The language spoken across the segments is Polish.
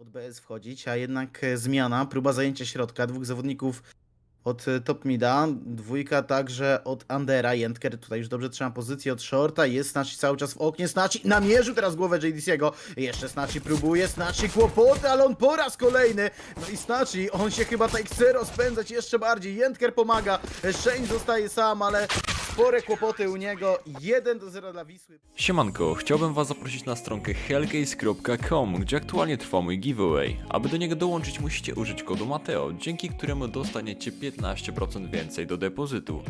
pod BS wchodzić, a jednak e, zmiana, próba zajęcia środka, dwóch zawodników od e, top mida, dwójka także od Andera, Jentker tutaj już dobrze trzyma pozycję od shorta, jest Snaci cały czas w oknie, Snaci namierzył teraz głowę JDC'ego, jeszcze Snaci próbuje, Snaci kłopoty, ale on po raz kolejny, no i Snaci, on się chyba tak chce rozpędzać jeszcze bardziej, Jentker pomaga, Shane zostaje sam, ale spore kłopoty u niego, 1 do 0 dla Wisły. Siemanko, chciałbym was zaprosić na stronkę hellcase.com, gdzie aktualnie trwa mój giveaway. Aby do niego dołączyć musicie użyć kodu Mateo, dzięki któremu dostaniecie 15% więcej do depozytu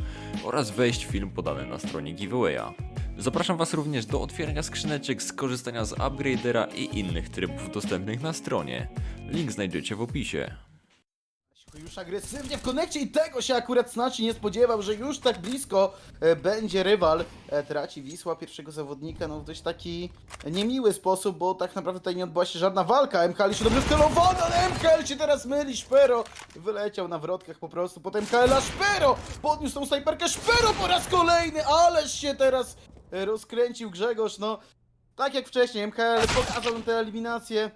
oraz wejść w film podany na stronie giveawaya. Zapraszam was również do otwierania skrzyneczek, skorzystania z upgradera i innych trybów dostępnych na stronie. Link znajdziecie w opisie. Już agresywnie w konekcie i tego się akurat Snaci nie spodziewał, że już tak blisko e, będzie rywal. E, traci Wisła pierwszego zawodnika no w dość taki niemiły sposób, bo tak naprawdę tutaj nie odbyła się żadna walka. MKL się dobrze wcelowano, ale MKL się teraz myli. Szpero wyleciał na wrotkach po prostu. Potem MKL, a Szpero podniósł tą snajperkę. Szpero po raz kolejny, ależ się teraz e, rozkręcił Grzegorz. No tak jak wcześniej, MKL pokazał tę eliminację.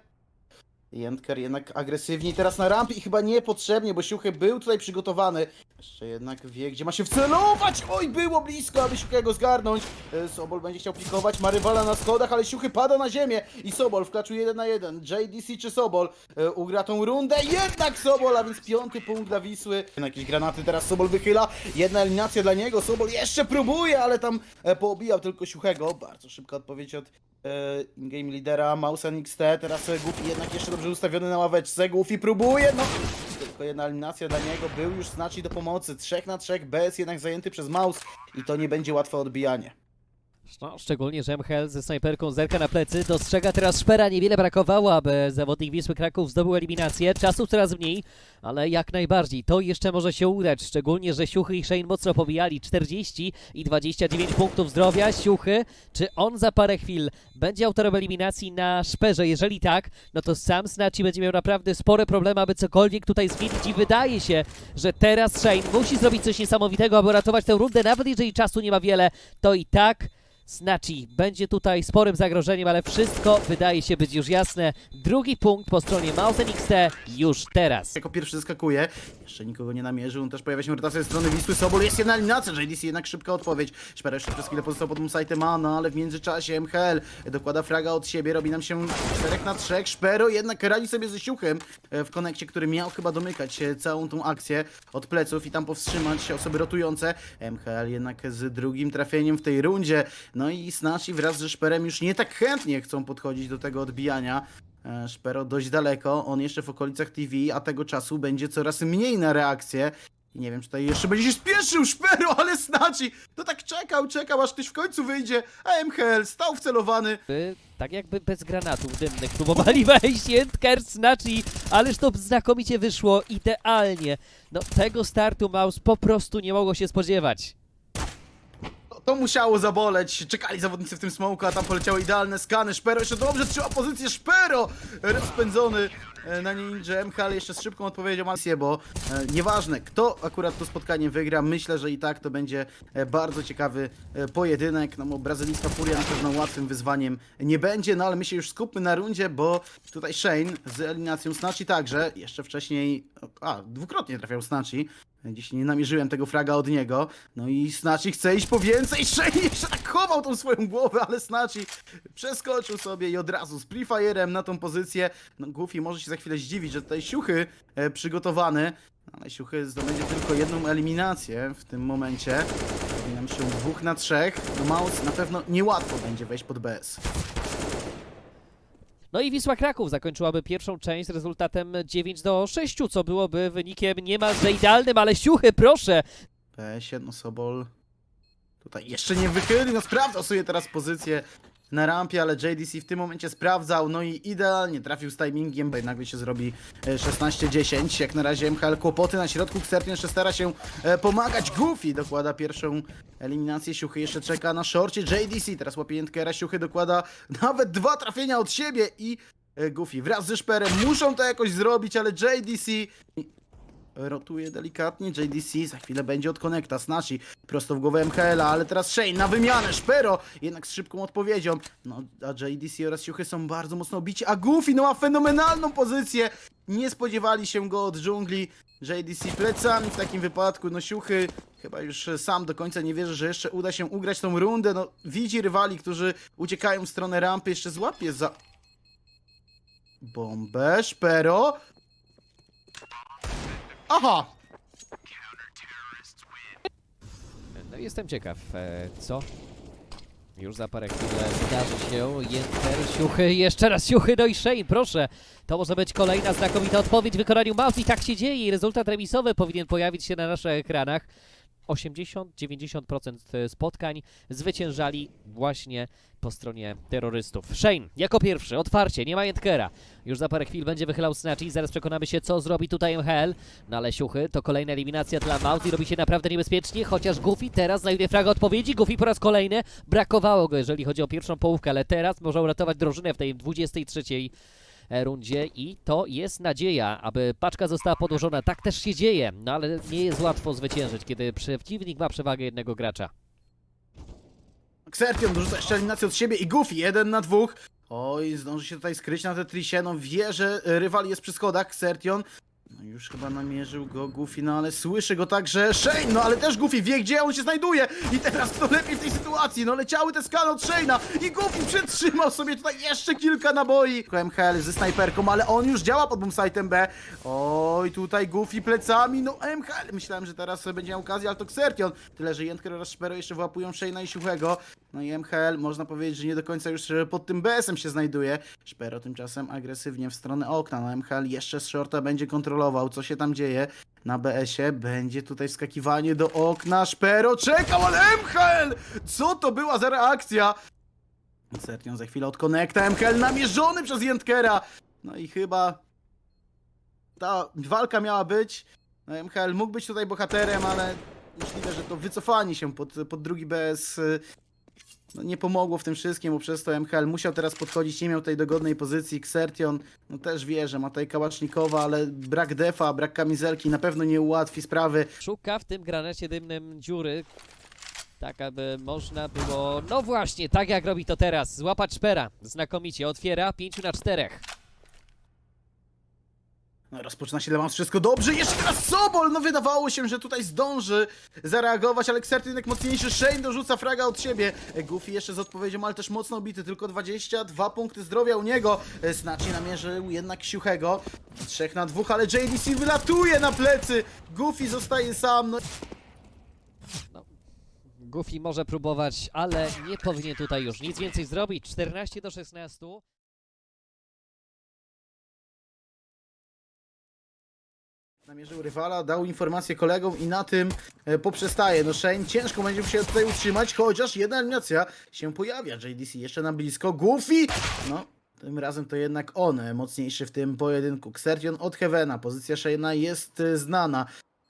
Jentker jednak agresywniej teraz na rampie i chyba niepotrzebnie, bo Siuchy był tutaj przygotowany. Jeszcze jednak wie, gdzie ma się wcelować! Oj, było blisko, aby Siuchę go zgarnąć. E, Sobol będzie chciał plikować, ma rywala na schodach, ale Siuchy pada na ziemię i Sobol wklaczu 1 na 1. JDC czy Sobol e, ugra tą rundę, jednak Sobol, a więc piąty punkt dla Wisły. Jakieś granaty teraz Sobol wychyla, jedna eliminacja dla niego, Sobol jeszcze próbuje, ale tam e, poobijał tylko Siuchego. Bardzo szybka odpowiedź od in-game lidera Mausen XT, teraz Goofy jednak jeszcze dobrze ustawiony na ławeczce, Goofy próbuje, no tylko jedna eliminacja dla niego, był już znacznie do pomocy, 3 na 3, BS jednak zajęty przez Maus i to nie będzie łatwe odbijanie. No, szczególnie, że MHL ze snajperką zerka na plecy dostrzega teraz Szpera. Niewiele brakowało, aby zawodnik Wisły Kraków zdobył eliminację. Czasu coraz mniej, ale jak najbardziej. To jeszcze może się udać. Szczególnie, że Siuchy i Shane mocno pobijali 40 i 29 punktów zdrowia. Siuchy, czy on za parę chwil będzie autorem eliminacji na Szperze? Jeżeli tak, no to sam Snaci będzie miał naprawdę spore problemy, aby cokolwiek tutaj zmienić i wydaje się, że teraz Shane musi zrobić coś niesamowitego, aby ratować tę rundę. Nawet jeżeli czasu nie ma wiele, to i tak Snaci będzie tutaj sporym zagrożeniem, ale wszystko wydaje się być już jasne. Drugi punkt po stronie Mountain XT już teraz. Jako pierwszy zaskakuje, jeszcze nikogo nie namierzył, też pojawia się rotacja ze strony Wisły, Sobol jest jedna eliminacja, JDC jednak szybka odpowiedź. Szpera jeszcze przez chwilę pozostał pod sajtem no ale w międzyczasie MHL dokłada fraga od siebie, robi nam się 4 na 3, Szpero jednak radzi sobie ze siuchem e, w konekcie, który miał chyba domykać e, całą tą akcję od pleców i tam powstrzymać osoby rotujące. MHL jednak z drugim trafieniem w tej rundzie, no i Snaci wraz ze Szperem już nie tak chętnie chcą podchodzić do tego odbijania. E, Szpero dość daleko, on jeszcze w okolicach TV, a tego czasu będzie coraz mniej na reakcję. I nie wiem, czy tutaj jeszcze będzie się spieszył Szpero, ale Snaci to tak czekał, czekał, aż ktoś w końcu wyjdzie, a MHL stał wcelowany. By, tak jakby bez granatów dymnych próbowali wejść Jentker, Snaci, ależ to znakomicie wyszło, idealnie. No tego startu Maus po prostu nie mogło się spodziewać. To, musiało zaboleć, czekali zawodnicy w tym smoku, a tam poleciały idealne skany. Szpero jeszcze dobrze trzyma pozycję, Szpero rozpędzony e, na ninja MHL jeszcze z szybką odpowiedzią Masję, bo e, nieważne kto akurat to spotkanie wygra, myślę, że i tak to będzie e, bardzo ciekawy pojedynek, no bo brazylijska furia na pewno łatwym wyzwaniem nie będzie, no ale my się już skupmy na rundzie, bo tutaj Shane z eliminacją Snachi także, jeszcze wcześniej, a dwukrotnie trafiał Snachi, Dziś nie namierzyłem tego fraga od niego. No i Snaci chce iść po więcej. Jeszcze tak chował tą swoją głowę, ale Snaci przeskoczył sobie i od razu z Prefire'em na tą pozycję. No Goofy może się za chwilę zdziwić, że tutaj siuchy e, przygotowany. Ale siuchy zdobędzie tylko jedną eliminację w tym momencie. Nam się dwóch na trzech. No Maus na pewno niełatwo będzie wejść pod BS. No i Wisła Kraków zakończyłaby pierwszą część z rezultatem 9 do 6, co byłoby wynikiem niemalże idealnym, ale siuchy, proszę! PS, no Sobol tutaj jeszcze nie wychylił, no sprawdzał sobie teraz pozycję na rampie, ale JDC w tym momencie sprawdzał, no i idealnie trafił z timingiem, bo nagle się zrobi e, 16-10, jak na razie MHL kłopoty na środku, Xertin jeszcze stara się e, pomagać, Goofy dokłada pierwszą eliminację, Siuchy jeszcze czeka na szorcie, JDC teraz łapie Jętkera, Siuchy dokłada nawet dwa trafienia od siebie i e, Goofy wraz ze Szperem muszą to jakoś zrobić, ale JDC rotuje delikatnie. JDC za chwilę będzie od Connecta. Snatchy prosto w głowę MHL-a, ale teraz Shane na wymianę. Szpero jednak z szybką odpowiedzią. No, a JDC oraz Siuchy są bardzo mocno bici. A Goofy no ma fenomenalną pozycję. Nie spodziewali się go od dżungli. JDC plecami w takim wypadku. No Siuchy chyba już sam do końca nie wierzy, że jeszcze uda się ugrać tą rundę. No widzi rywali, którzy uciekają w stronę rampy. Jeszcze złapie za... Bombę, Szpero. Aha! No jestem ciekaw, e, co już za parę chwil zdarzy się. Jenter, siuchy, jeszcze raz siuchy, no i Shane, proszę. To może być kolejna znakomita odpowiedź w wykonaniu Mouse i tak się dzieje i rezultat remisowy powinien pojawić się na naszych ekranach. 80-90% spotkań zwyciężali właśnie po stronie terrorystów. Shane, jako pierwszy, otwarcie, nie ma Jentkera. Już za parę chwil będzie wychylał Snatchy, zaraz przekonamy się, co zrobi tutaj MHL. No ale siuchy, to kolejna eliminacja dla Mouse i robi się naprawdę niebezpiecznie, chociaż Goofy teraz znajduje fraga odpowiedzi. Goofy po raz kolejny, brakowało go, jeżeli chodzi o pierwszą połówkę, ale teraz może uratować drużynę w tej 23 e, rundzie i to jest nadzieja, aby paczka została podłożona. Tak też się dzieje, no ale nie jest łatwo zwyciężyć, kiedy przeciwnik ma przewagę jednego gracza. Xertion dorzuca jeszcze eliminację od siebie i Goofy, jeden na dwóch. Oj, zdąży się tutaj skryć na Tetrisie, no wie, że e, rywal jest przy schodach, Xertion. No już chyba namierzył go Goofy, no ale słyszy go także Shane, no ale też Goofy wie, gdzie on się znajduje. I teraz kto lepiej w tej sytuacji, no leciały te skany od Shane'a i Goofy przetrzymał sobie tutaj jeszcze kilka naboi. MHL ze snajperką, ale on już działa pod bombsite'em B. Oj, tutaj Goofy plecami, no MHL. Myślałem, że teraz będzie miał okazję, ale to Xertion. Tyle, że Jentker oraz Szpero jeszcze włapują Shane'a i Siuchego. No i MHL, można powiedzieć, że nie do końca już pod tym BS-em się znajduje. Szpero tymczasem agresywnie w stronę okna. No MHL jeszcze z shorta będzie kontrolował, co się tam dzieje. Na BS-ie będzie tutaj wskakiwanie do okna. Szpero czekał, ale MHL! Co to była za reakcja? Sertion za chwilę od Connecta. MHL namierzony przez Jentkera. No i chyba ta walka miała być. No, MHL mógł być tutaj bohaterem, ale możliwe, że to wycofanie się pod, pod drugi BS y, no, nie pomogło w tym wszystkim, bo przez to MHL musiał teraz podchodzić, nie miał tej dogodnej pozycji. Xertion, no też wie, że ma tutaj Kałacznikowa, ale brak defa, brak kamizelki na pewno nie ułatwi sprawy. Szuka w tym granecie dymnym dziury, tak aby można było, no właśnie, tak jak robi to teraz, złapać szpera. Znakomicie, otwiera 5 na 4. No, rozpoczyna się was wszystko dobrze. Jeszcze teraz Sobol! No wydawało się, że tutaj zdąży zareagować, ale Xerty jednak mocniejszy. Shane dorzuca fraga od siebie. E, Goofy jeszcze z odpowiedzią, ale też mocno bity. Tylko 22 punkty zdrowia u niego. E, Znacznie namierzył jednak Siuchego. 3 na 2, ale JDC wylatuje na plecy. Goofy zostaje sam. No Goofy może próbować, ale nie powinien tutaj już nic więcej zrobić. 14 do 16. Namierzył rywala, dał informację kolegom i na tym e, poprzestaje. No Shane ciężko będzie się tutaj utrzymać, chociaż jedna eliminacja się pojawia. JDC jeszcze na blisko. Goofy! No, tym razem to jednak on e, mocniejszy w tym pojedynku. Xertion od Heavena. Pozycja Shane'a jest e, znana.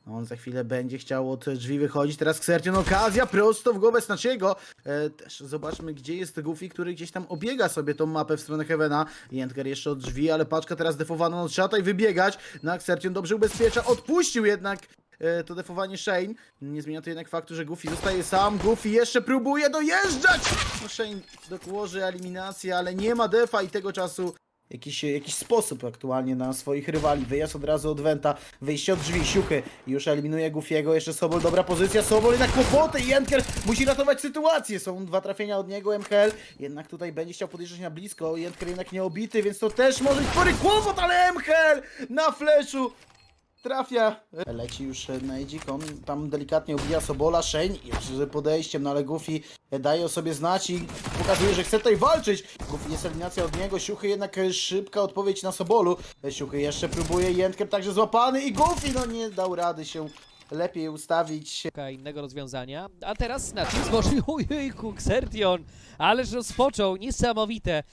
No, On za chwilę będzie chciał od drzwi wychodzić. Teraz Xertion okazja prosto w głowę Snaciego. E, też zobaczmy, gdzie jest Goofy, który gdzieś tam obiega sobie tą mapę w stronę Heavena. Jentger jeszcze od drzwi, ale paczka teraz defowana. No trzeba tutaj wybiegać. Na Xertion dobrze ubezpiecza. Odpuścił jednak e, to defowanie Shane. Nie zmienia to jednak faktu, że Goofy zostaje sam. Goofy jeszcze próbuje dojeżdżać. No Shane dołoży eliminację, ale nie ma defa i tego czasu jakiś, jakiś sposób aktualnie na swoich rywali. Wyjazd od razu od Wenta, wyjście od drzwi, siuchy. Już eliminuje Goofiego, jeszcze Sobol, dobra pozycja, Sobol jednak kłopoty i Jentker musi ratować sytuację. Są dwa trafienia od niego, MHL jednak tutaj będzie chciał podjeżdżać na blisko, Jentker jednak nie obity, więc to też może być spory kłopot, ale MHL na fleszu trafia. Leci już Nejdzik, on tam delikatnie obija Sobola, Shane z podejściem, no ale Goofy daje o sobie znać i pokazuje, że chce tutaj walczyć. Goofy jest eliminacja od niego, Siuchy jednak szybka odpowiedź na Sobolu. Siuchy jeszcze próbuje, Jentker także złapany i Goofy no nie dał rady się lepiej ustawić. Innego rozwiązania. A teraz Snatchy złożył, ojejku, Xertion, ależ rozpoczął, niesamowite.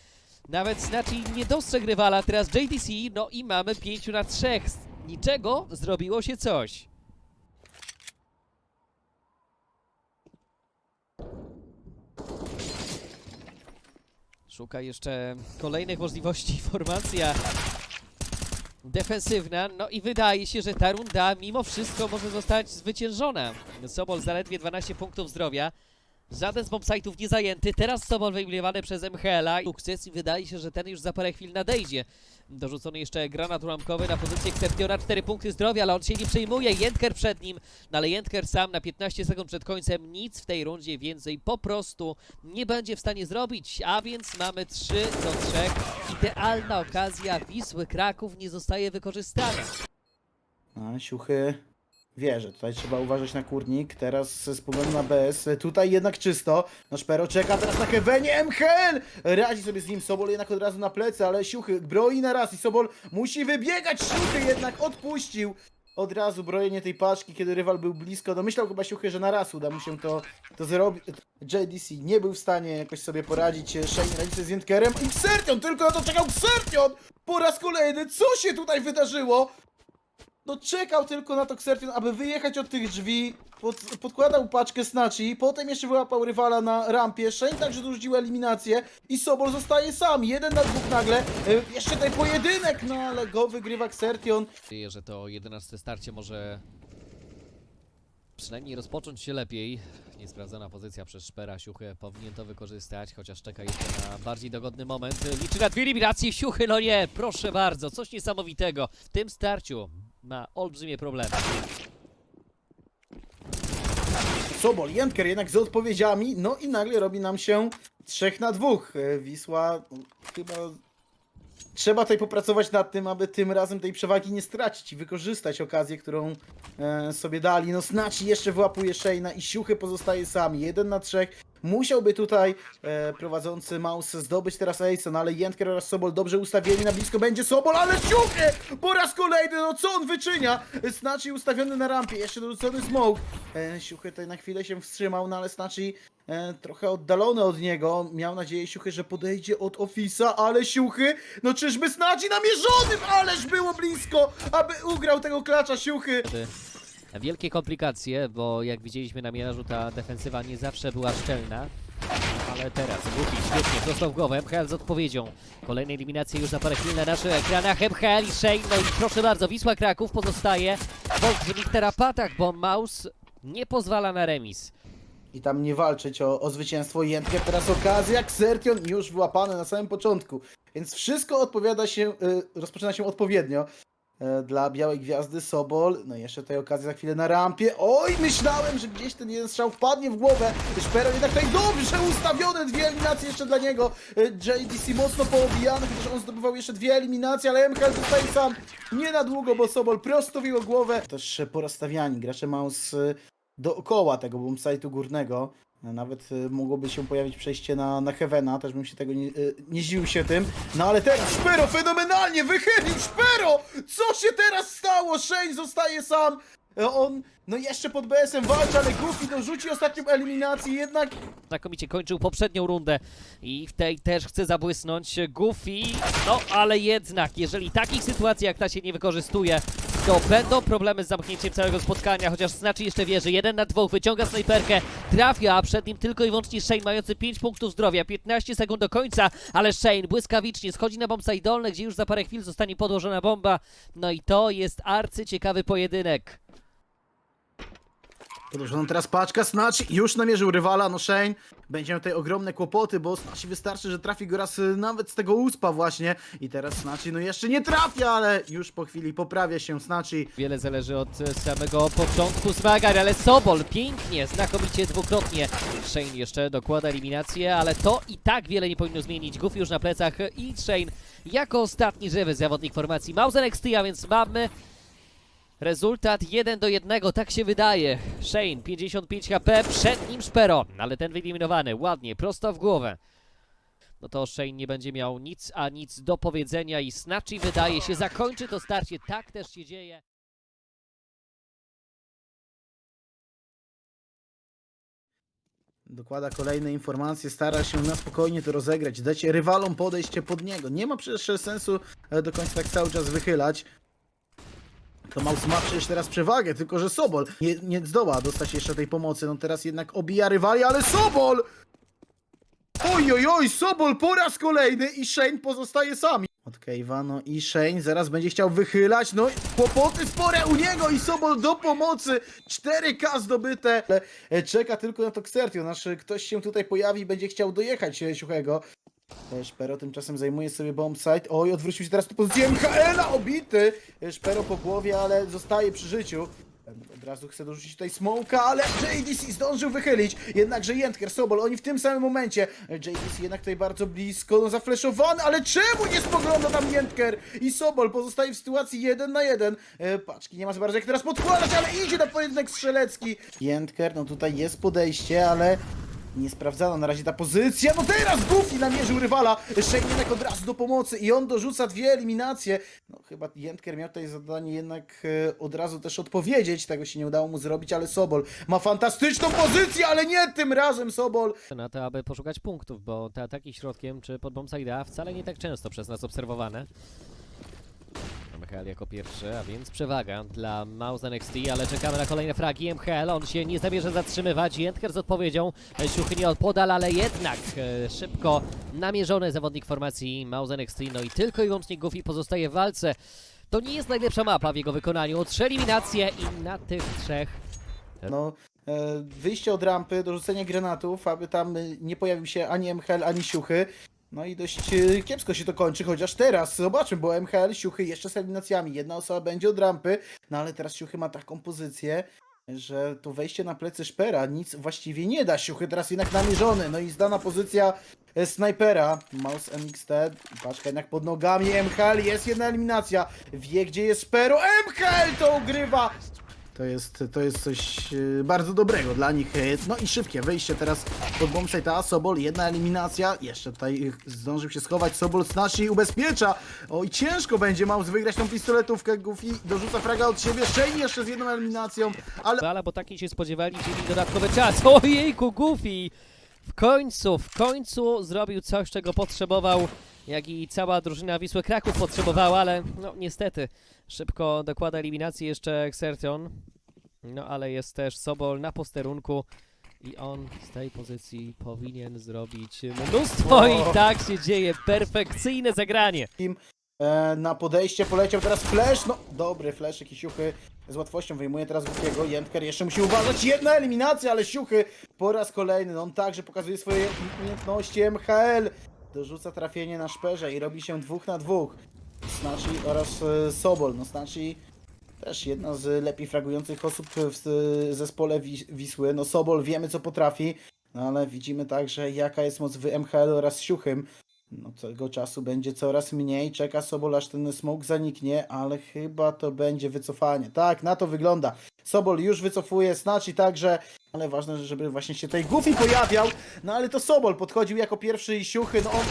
Nawet Snatchy nie dostrzegł rywala, teraz JDC, no i mamy 5 na 3. Niczego zrobiło się coś. Szuka jeszcze kolejnych możliwości, formacja defensywna, no i wydaje się, że ta runda mimo wszystko może zostać zwyciężona. Sobol zaledwie 12 punktów zdrowia. Żaden z bombsite'ów nie zajęty. Teraz Sobol wyeliminowany przez MHL-a. Sukces i wydaje się, że ten już za parę chwil nadejdzie. Dorzucony jeszcze granat ułamkowy na pozycję Xertiona. 4 punkty zdrowia, ale on się nie przejmuje. Jentker przed nim, no ale Jentker sam na 15 sekund przed końcem. Nic w tej rundzie więcej po prostu nie będzie w stanie zrobić. A więc mamy 3 do 3. Idealna okazja Wisły Kraków nie zostaje wykorzystana. No, siuchy wie, że tutaj trzeba uważać na kurnik. Teraz pogoni na BS. Tutaj jednak czysto. No Szpero czeka teraz na Kevenie. MHL radzi sobie z nim. Sobol jednak od razu na plecy, ale siuchy broi na raz i Sobol musi wybiegać. Siuchy jednak odpuścił. Od razu brojenie tej paczki, kiedy rywal był blisko. No myślał chyba siuchy, że na raz uda mu się to, to zrobić. JDC nie był w stanie jakoś sobie poradzić. Shane radzi sobie z Jentkerem. I Xertion, tylko na to czekał Xertion! Po raz kolejny, co się tutaj wydarzyło? No czekał tylko na to Xertion, aby wyjechać od tych drzwi, pod, podkładał paczkę Snatchi, potem jeszcze wyłapał rywala na rampie, Shane także dorzucił eliminację i Sobol zostaje sam, jeden na dwóch nagle, e, jeszcze tutaj pojedynek, no ale go wygrywa Xertion. nadzieję, że to 11 starcie może przynajmniej rozpocząć się lepiej. Niesprawdzona pozycja przez Szpera. Siuchy powinien to wykorzystać, chociaż czeka jeszcze na bardziej dogodny moment. Liczy na dwie eliminacje. Siuchy, no nie, proszę bardzo, coś niesamowitego. W tym starciu ma olbrzymie problemy. Sobol, Jentker jednak z odpowiedziami, no i nagle robi nam się trzech na dwóch. E, Wisła no, chyba trzeba tutaj popracować nad tym, aby tym razem tej przewagi nie stracić i wykorzystać okazję, którą e, sobie dali. No Snaci jeszcze wyłapuje Shane'a i Siuchy pozostaje sami. Jeden na trzech. Musiałby tutaj e, prowadzący Mouse zdobyć teraz Ace'a, no ale Jentker oraz Sobol dobrze ustawieni, na blisko będzie Sobol, ale Siuchy po raz kolejny, no co on wyczynia? Snaci ustawiony na rampie, jeszcze dorzucony smoke. E, Siuchy tutaj na chwilę się wstrzymał, no ale Snaci e, trochę oddalony od niego. Miał nadzieję Siuchy, że podejdzie od Ofisa, ale Siuchy, no czyżby Snaci namierzonym, ależ było blisko, aby ugrał tego klacza Siuchy. Wielkie komplikacje, bo jak widzieliśmy na mierzu, ta defensywa nie zawsze była szczelna. Ale teraz Głupi świetnie, prosto w głowę, MHL z odpowiedzią. Kolejne eliminacje już za parę chwil na naszych ekranach. MHL i Shane, no i proszę bardzo, Wisła Kraków pozostaje w olbrzymich tarapatach, bo Maus nie pozwala na remis. I tam nie walczyć o, o zwycięstwo Jentkę. Teraz okazja, Xertion już wyłapany na samym początku. Więc wszystko odpowiada się, y, rozpoczyna się odpowiednio. Y, Dla Białej Gwiazdy Sobol, no i jeszcze tutaj okazja za chwilę na rampie. Oj, myślałem, że gdzieś ten jeden strzał wpadnie w głowę. Szpero jednak tutaj dobrze ustawione, dwie eliminacje jeszcze dla niego. Y, JDC mocno poobijany, chociaż on zdobywał jeszcze dwie eliminacje, ale MHL zostaje sam. Nie na długo, bo Sobol prosto głowę. Też porozstawiani, gracze Maus y, dookoła tego bombsite'u górnego. Nawet y, mogłoby się pojawić przejście na, na Heavena, też bym się tego nie, y, nie zdziwił się tym. No ale teraz Szpero fenomenalnie wychylił Szpero! Co się teraz stało? Shane zostaje sam. E, On, no jeszcze pod BS-em walczy, ale Goofy dorzuci ostatnią eliminację, jednak Znakomicie kończył poprzednią rundę i w tej też chce zabłysnąć Goofy. No ale jednak, jeżeli takich sytuacji jak ta się nie wykorzystuje, to będą problemy z zamknięciem całego spotkania, chociaż znaczy jeszcze wierzy. Jeden na dwóch, wyciąga snajperkę, trafia, a przed nim tylko i wyłącznie Shane mający 5 punktów zdrowia, 15 sekund do końca, ale Shane błyskawicznie schodzi na bombsite dolne, gdzie już za parę chwil zostanie podłożona bomba. No i to jest arcyciekawy pojedynek. Podłożono teraz paczka, Snatch już namierzył rywala, no Shane będzie miał tutaj ogromne kłopoty, bo Snatch wystarczy, że trafi go raz y, nawet z tego uspa właśnie i teraz Snatch no jeszcze nie trafia, ale już po chwili poprawia się Snatch Wiele zależy od e, samego początku zmagań, ale Sobol pięknie, znakomicie dwukrotnie. Shane jeszcze dokłada eliminację, ale to i tak wiele nie powinno zmienić. Goofy już na plecach i Shane jako ostatni żywy zawodnik formacji Mauser XT, a więc mamy rezultat 1 do 1, tak się wydaje. Shane 55 HP, przed nim Szpero, ale ten wyeliminowany, ładnie, prosto w głowę. No to Shane nie będzie miał nic, a nic do powiedzenia i Snatchy wydaje się zakończy to starcie, tak też się dzieje. Dokłada kolejne informacje, stara się na spokojnie to rozegrać, dać rywalom podejście pod niego. Nie ma przecież sensu e, do końca tak cały czas wychylać. To Maus ma przecież teraz przewagę, tylko że Sobol nie, nie zdoła dostać jeszcze tej pomocy. No teraz jednak obija rywali, ale Sobol! Oj, oj, oj, Sobol po raz kolejny i Shane pozostaje sami. Od Cave'a, no i Shane zaraz będzie chciał wychylać, no kłopoty spore u niego i Sobol do pomocy, 4K zdobyte, ale e, czeka tylko na to Xertio, nasz e, ktoś się tutaj pojawi będzie chciał dojechać e, Siuchego. E, Szpero tymczasem zajmuje sobie bombsite, oj odwrócił się teraz do pozycji MHL-a, obity, E, Szpero po głowie, ale zostaje przy życiu. E, Od razu chce dorzucić tutaj smoka, ale JDC zdążył wychylić. Jednakże Jentker, Sobol, oni w tym samym momencie. JDC jednak tutaj bardzo blisko, no zafleszowany, ale czemu nie spogląda tam Jentker? I Sobol pozostaje w sytuacji 1 na 1. E, paczki nie ma za bardzo jak teraz podkładać, ale idzie na pojedynek strzelecki. Jentker, no tutaj jest podejście, ale nie sprawdzana na razie ta pozycja. No teraz Goofy namierzył rywala. Jednak od razu do pomocy i on dorzuca dwie eliminacje. No chyba Jentker miał tutaj zadanie jednak e, od razu też odpowiedzieć. Tego się nie udało mu zrobić, ale Sobol ma fantastyczną pozycję, ale nie tym razem Sobol. na to, aby poszukać punktów, bo te ataki środkiem czy pod bombside'a wcale nie tak często przez nas obserwowane. MHL jako pierwszy, a więc przewaga dla Mouse NXT, ale czekamy na kolejne fragi. MHL, on się nie zamierza zatrzymywać. Jentker z odpowiedzią, e, Siuchy nie odpodal, ale jednak e, szybko namierzony zawodnik formacji Mouse NXT, no i tylko i wyłącznie Goofy pozostaje w walce. To nie jest najlepsza mapa w jego wykonaniu. Trzy eliminacje i na tych trzech No, e, wyjście od rampy, dorzucenie granatów, aby tam nie pojawił się ani MHL, ani Siuchy. No i dość e, kiepsko się to kończy, chociaż teraz zobaczymy, bo MHL, Siuchy jeszcze z eliminacjami. Jedna osoba będzie od rampy, no ale teraz Siuchy ma taką pozycję, że to wejście na plecy Szpera nic właściwie nie da. Siuchy teraz jednak namierzony, no i zdana pozycja e, snajpera. Mouse MXT, paczka jednak pod nogami. MHL jest jedna eliminacja. Wie gdzie jest Szpero. MHL to ugrywa. To jest, to jest coś e, bardzo dobrego dla nich. E, No i szybkie wejście teraz pod bombsite'a. Sobol, jedna eliminacja. Jeszcze tutaj e, zdążył się schować. Sobol znacznie ubezpiecza. Oj, ciężko będzie Maus wygrać tą pistoletówkę. Goofy dorzuca fraga od siebie. Shane jeszcze z jedną eliminacją. Ale Bala, bo taki się spodziewali, czyli dodatkowy czas. Ojejku, Goofy! W końcu, w końcu zrobił coś, czego potrzebował, jak i cała drużyna Wisły Kraków potrzebowała, ale no niestety szybko dokłada eliminację jeszcze Xertion. No ale jest też Sobol na posterunku i on z tej pozycji powinien zrobić mnóstwo i tak się dzieje. Perfekcyjne zagranie. e, na podejście poleciał teraz flash. No, dobry flash, jakiś siuchy. Z łatwością wyjmuje teraz Goofiego. Jentker jeszcze musi uważać. Jedna eliminacja, ale siuchy po raz kolejny. No, on także pokazuje swoje umiejętności. MHL dorzuca trafienie na szperze i robi się dwóch na dwóch. Snatchy oraz e, Sobol. No, Snatchy też jedna z lepiej fragujących osób w e, zespole Wi- Wisły. No, Sobol wiemy co potrafi. No ale widzimy także jaka jest moc w MHL oraz Siuchym. No tego czasu będzie coraz mniej, czeka Sobol aż ten smoke zaniknie, ale chyba to będzie wycofanie. Tak, na to wygląda. Sobol już wycofuje, Snatchy także, ale ważne, żeby właśnie się tutaj Goofy pojawiał. No ale to Sobol podchodził jako pierwszy i siuchy, no on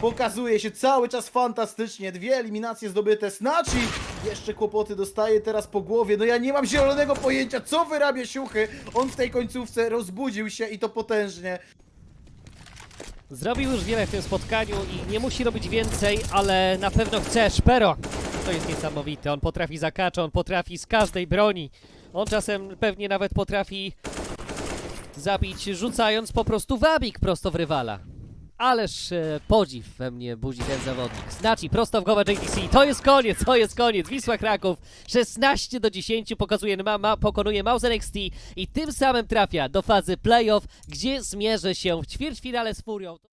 pokazuje się cały czas fantastycznie. Dwie eliminacje zdobyte. Snatchy jeszcze kłopoty dostaje teraz po głowie. No ja nie mam zielonego pojęcia, co wyrabia siuchy. On w tej końcówce rozbudził się i to potężnie. Zrobił już wiele w tym spotkaniu i nie musi robić więcej, ale na pewno chce. Szpero to jest niesamowite. On potrafi zakacza, on potrafi z każdej broni. On czasem pewnie nawet potrafi zabić, rzucając po prostu wabik prosto w rywala. Ależ e, podziw we mnie budzi ten zawodnik. Znaczy, prosto w głowę JDC. To jest koniec, to jest koniec. Wisła Kraków 16 do 10 pokazuje, ma, ma, pokonuje Mouse NXT i tym samym trafia do fazy playoff, gdzie zmierzy się w ćwierćfinale z Furią.